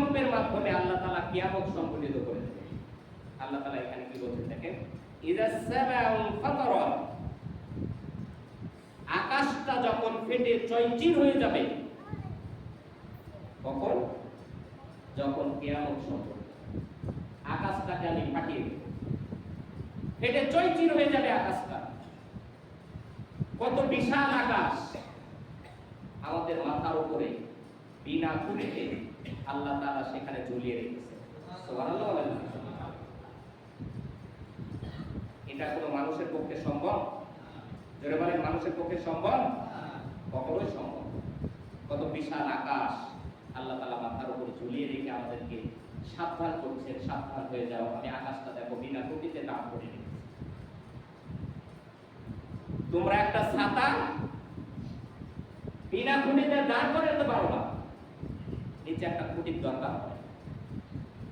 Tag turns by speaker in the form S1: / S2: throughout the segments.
S1: ভূমিকম্পের মাধ্যমে আল্লাহ তাআলা কিয়ামত সংঘটিত করে আল্লাহ তাআলা এখানে কি সামাউ ফাতারাত আকাশটা যখন ফেটে চৈচির হয়ে যাবে, কখন? যখন কিয়ামত সংঘটিত আকাশটাকে আমি ফাটিয়ে দেব। ফেটে চৈচির হয়ে যাবে আকাশটা। কত বিশাল আকাশ। আমাদের মাথার উপরে বিনা খুঁটিতে আল্লাহ তাআলা সেখানে ঝুলিয়ে রেখেছে? এটা কোনো মানুষের পক্ষে সম্ভব? জোরে বলেন, মানুষের পক্ষে সম্ভব? কখনোই সম্ভব কত বিশাল আকাশ আল্লাহ তালা মাথার উপরে ঝুলিয়ে রেখে আমাদেরকে সাবধান করছেন, সাবধান হয়ে যাও আমি আকাশটা দেখো, বিনা খুঁটিতে দাম করে তোমরা একটা ছাতা বিনা খুঁটিতে দাঁড় করে পারো না। নিচে একটা খুঁটির দরকার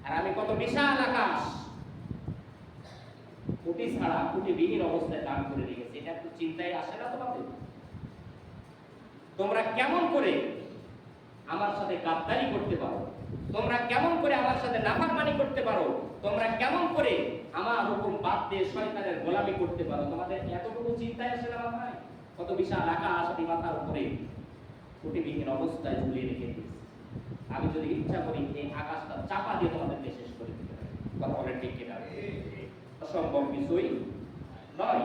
S1: আর আমি কত বিশাল আকাশ। খুঁটি ছাড়া খুঁটি বিহীন অবস্থায় দাঁড় করে রেখেছি। এটা একটু চিন্তায় আসে না তোমাদের? তোমরা কেমন করে আমার সাথে গাদ্দারি করতে পারো? তোমরা কেমন করে আমার সাথে নাফরমানি করতে পারো? তোমরা কেমন করে আমার হুকুম বাদ দিয়ে শয়তানের গোলামি করতে পারো? তোমাদের এতটুকু চিন্তায় আসে না মাথায় কত বিশাল আকাশ মাথার উপরে খুঁটিবিহীন অবস্থায় ঝুলিয়ে রেখে দিয়েছি। আমি যদি ইচ্ছা করি, এই আকাশটা চাপা দিয়ে তোমাদেরকে শেষ করে দিতে পারি। কথা অসম্ভব কিছুই নয়।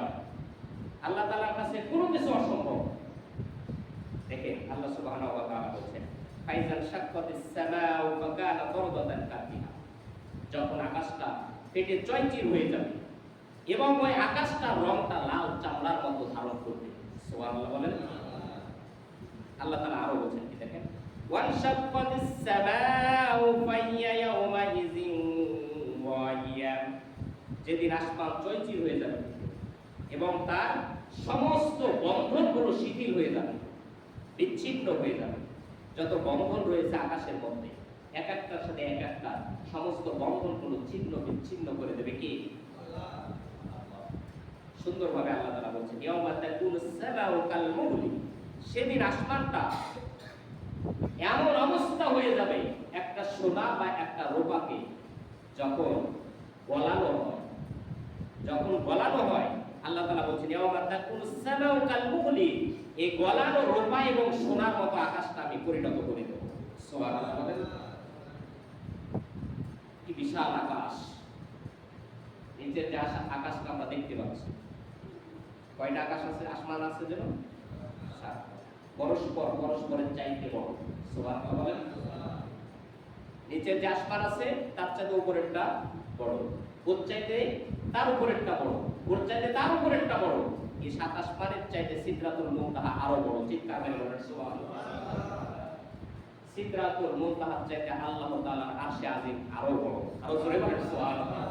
S1: আল্লাহ তাআলার কাছে কোনো কিছু অসম্ভব। দেখেন, আল্লাহ সামাউ ফাকানা দরদাতান কাতিহা। যখন আকাশটা ফেটে চয়চির হয়ে যাবে এবং ওই আকাশটার রংটা লাল চামড়ার মতো ধারণ করবে। বলেন। আল্লাহ তাআলা আরও ওয়ানশাক্কাতিস সামাউ ফাইয়া ইয়াউমাইযিন ওয়াহিয়া যেদিন আসমান চৈচির হয়ে যাবে এবং তার সমস্ত বন্ধনগুলো শিথিল হয়ে যাবে, বিচ্ছিন্ন হয়ে যাবে। যত বন্ধন রয়েছে আকাশের মধ্যে, এক একটার সাথে এক একটা সমস্ত বন্ধনগুলো ছিন্ন, বিচ্ছিন্ন করে দেবে কি? সুন্দরভাবে আল্লাহ কাল মুহলি সেদিন আসমানটা এমন অবস্থা হয়ে যাবে একটা সোনা বা একটা রূপাকে যখন গলানো হয়। যখন গলানো হয়, আল্লাহ তালা বলছেন এই গলানো রূপা এবং সোনার মতো আকাশটা আমি পরিণত করে দেব। কি বিশাল আকাশ। নিচের যে আকাশটা আমরা দেখতে পাচ্ছি। কয়টা আকাশ আছে? আসমান আছে যেন? সাত। পরস্পর পরস্পরের চাইতে বড়। সুবহানাল্লাহ বলেন নিচের যে আসমান আছে, তার চাইতে উপরেরটা বড়। ওর চাইতে? তার উপরেরটা বড়। ওর চাইতে? তার উপরেরটা বড়। এই সাত আসমানের চাইতে সিদ্রাতুল মুনতাহা আরও বড়। চিৎকার করে বলেন, সুবহানাল্লাহ। সিদ্রাতুল মুনতাহার চাইতে আল্লাহ তাআলার আরশে আজিম আরও বড়। আরও জোরে বলেন সুবহানাল্লাহ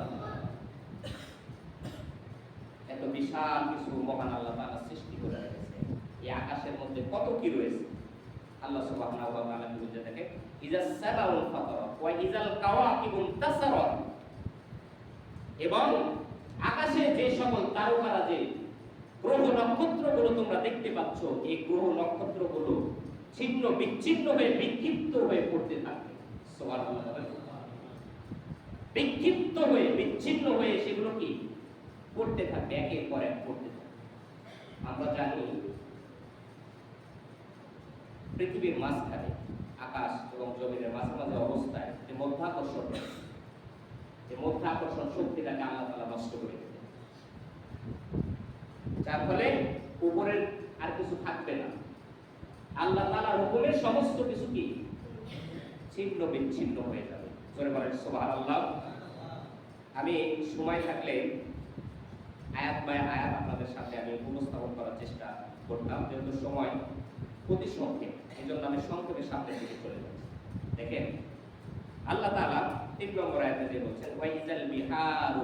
S1: এত বিশাল কিছু মহান আল্লাহ তাআলা সৃষ্টি করে রেখেছে এই আকাশের মধ্যে কত কি রয়েছে আল্লাহ সুবহানাহু ওয়া তাআলা বলতে থাকে ইজা সাবাউল ফাতারা ওয়া ইজাল কাওয়াকিবুন তাসারাত এবং আকাশে যে সকল তারকারা যে গ্রহ নক্ষত্রগুলো তোমরা দেখতে পাচ্ছ, এই গ্রহ নক্ষত্রগুলো ছিন্ন, বিচ্ছিন্ন হয়ে, বিক্ষিপ্ত হয়ে পড়তে থাকবে বিক্ষিপ্ত হয়ে, বিচ্ছিন্ন হয়ে সেগুলো কি? পড়তে থাকবে একের পর এক পড়তে থাকবে আমরা জানি পৃথিবীর মাঝখানে, আকাশ এবং জমিনের মাঝামাঝি অবস্থায় যে মধ্যাকর্ষণ যে মধ্যাকর্ষণ শক্তিটাকে আল্লাহ তাআলা নষ্ট করে দেবে যার ফলে উপরের আর কিছু থাকবে না। আল্লাহ তাআলার হুকুমের সমস্ত কিছু কি? ছিন্ন বিচ্ছিন্ন হয়ে যাবে। জোরে বলেন, সুবহানাল্লাহ। আমি সময় থাকলে আয়াত বাই আয়াত আপনাদের সাথে আমি উপস্থাপন করার চেষ্টা করতাম, যেহেতু সময় অতি সংক্ষেপ এই জন্য আমি সংক্ষেপে সামনের দিকে চলে যাচ্ছি। দেখেন, আল্লাহ তালা তিন নম্বর আয়তে যে বলছেন, ওয়াইজাল বিহারু